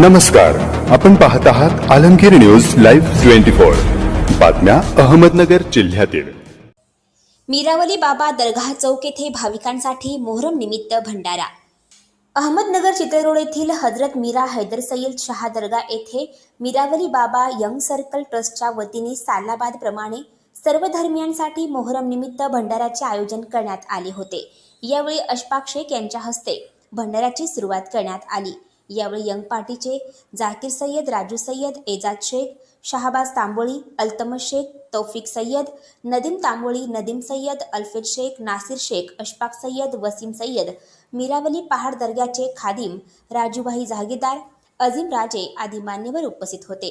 नमस्कार आपण पाहत आहात Alamgir news live twenty four. बातम्या अहमदनगर जिल्ह्यातील. मीरावली बाबा दरगाह चौक येथे भाविकांसाठी मोहरम निमित्त भंडारा. अहमदनगर चित्ररोड येथील हजरत मीरा हैदर सय्यद शहा दर्गा येथे मीरावली बाबा यंग सर्कल ट्रस्टच्या वतीने सालाबाद प्रमाणे सर्व धर्मियांसाठी मोहरम निमित्त भंडाऱ्याचे आयोजन करण्यात आले होते. यावेळी अशफाक शेख यांच्या हस्ते भंडाऱ्याची सुरुवात करण्यात आली. यावेळी यंग पार्टीचे जाकीर सय्यद राजू सय्यद एजाज शेख शहाबाज तांबोळी अल्तमश शेख तौफिक सय्यद नदीम तांबोळी नदीम सय्यद अल्फेद शेख नासिर शेख अशफाक सय्यद वसीम सय्यद मीरावली पहाड दर्ग्याचे खादिम राजूभाई जहागीरदार अझीम राजे आदी मान्यवर उपस्थित होते.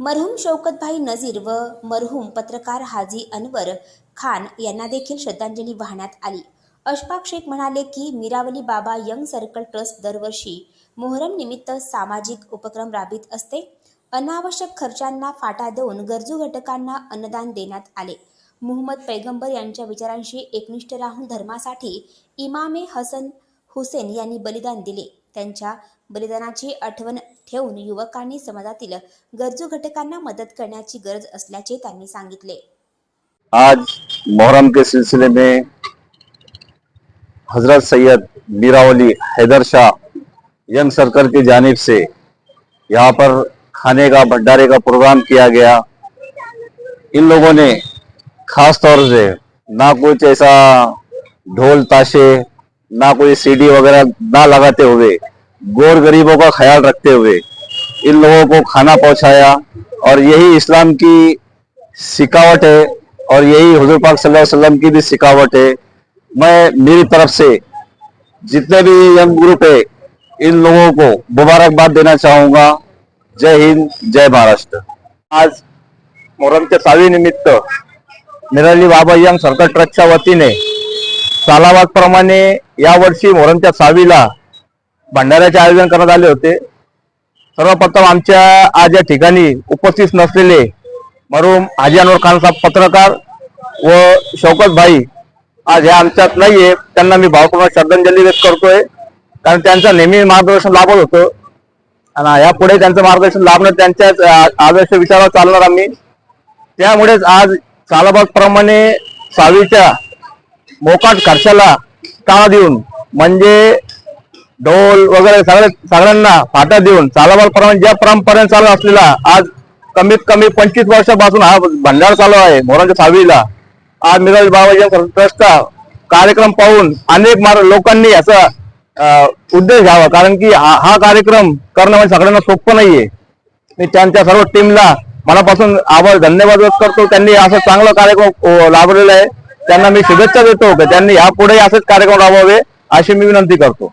मरहूम शौकतभाई नजीर व मरहूम पत्रकार हाजी अनवर खान यांना देखील श्रद्धांजली वाहण्यात आली. अशफाक शेख म्हणाले की मीरावली बाबा यंग सर्कल ट्रस्ट दरवर्षी मोहरम निमित्त सामाजिक उपक्रम राबित असते. अनावश्यक खर्चांना फाटा देऊन गरजू घटकांना अन्नदान देण्यात आले. मुहम्मद पैगंबर यांच्या विचारांशी एकनिष्ठ राहून धर्मासाठी इमामे हसन हुसेन यांनी बलिदान दिले. त्यांच्या बलिदानाची आठवण ठेवून युवकांनी समाजातील गरजू घटकांना मदत करण्याची गरज असल्याचे त्यांनी सांगितले. आज मोहरम के सिलसिले में हजरत सैयद मीरावली हैदर शाह यंग सर्कल की जानिब से यहाँ पर खाने का भंडारे का प्रोग्राम किया गया। इन लोगों ने खास तौर से ना कुछ ऐसा ढोल ताशे, ना कोई सीडी वगैरह ना लगाते हुए, गोर गरीबों का ख्याल रखते हुए इन लोगों को खाना पहुँचाया और यही इस्लाम की सिकावट है और यही हजूर पाक सल्लल्लाहु अलैहि वसल्लम की भी सिकावट है। मैं मेरी तरफ़ से जितने भी यंग ग्रुप है इन लोगों को मुबारकबाद देना चाहूंगा। जय हिंद जय महाराष्ट्र। आज मोहरमच्या सावी निमित्त बाबा यंग सरकार ट्रस्टच्या वतीने सालाबाद प्रमाणे यावर्षी मोहरमच्या सावीला भंडाऱ्याचे आयोजन करण्यात आले होते. सर्वप्रथम आमच्या आज या ठिकाणी उपस्थित नसलेले मरूम हाजी अनवर खान साहेब पत्रकार व शौकत भाई आज हे आमच्यात नाहीये त्यांना मी भावपूर्ण श्रद्धांजली व्यक्त करतोय. कारण त्यांचं नेहमी मार्गदर्शन लाभत होतं. आणि यापुढे त्यांचं मार्गदर्शन लाभणं त्यांच्याच आदर्श विचारावर चालणार आम्ही. त्यामुळेच आज सालाबाद प्रमाणे सावीच्या मोकाट खर्चाला ताळा देऊन म्हणजे ढोल वगैरे सगळे सगळ्यांना फाटा देऊन चालाबाद प्रमाणे ज्या परंपरेने चालू असलेला आज कमीत कमी पंचवीस वर्षापासून हा भंडार चालू आहे मोरांच्या सावीला. आज मिराज बाबाजी ट्रस्टचा कार्यक्रम पाहून अनेक मार लोकांनी याचा उद्देश घ्यावा. कारण की हा हा कार्यक्रम करणं म्हणजे सगळ्यांना सोपं नाहीये. मी त्यांच्या सर्व टीमला मनापासून आभार धन्यवाद व्यक्त करतो. त्यांनी असं चांगलं कार्यक्रम लाभलेला आहे. त्यांना मी शुभेच्छा देतो. की त्यांनी यापुढे असेच कार्यक्रम राबवावे अशी मी विनंती करतो.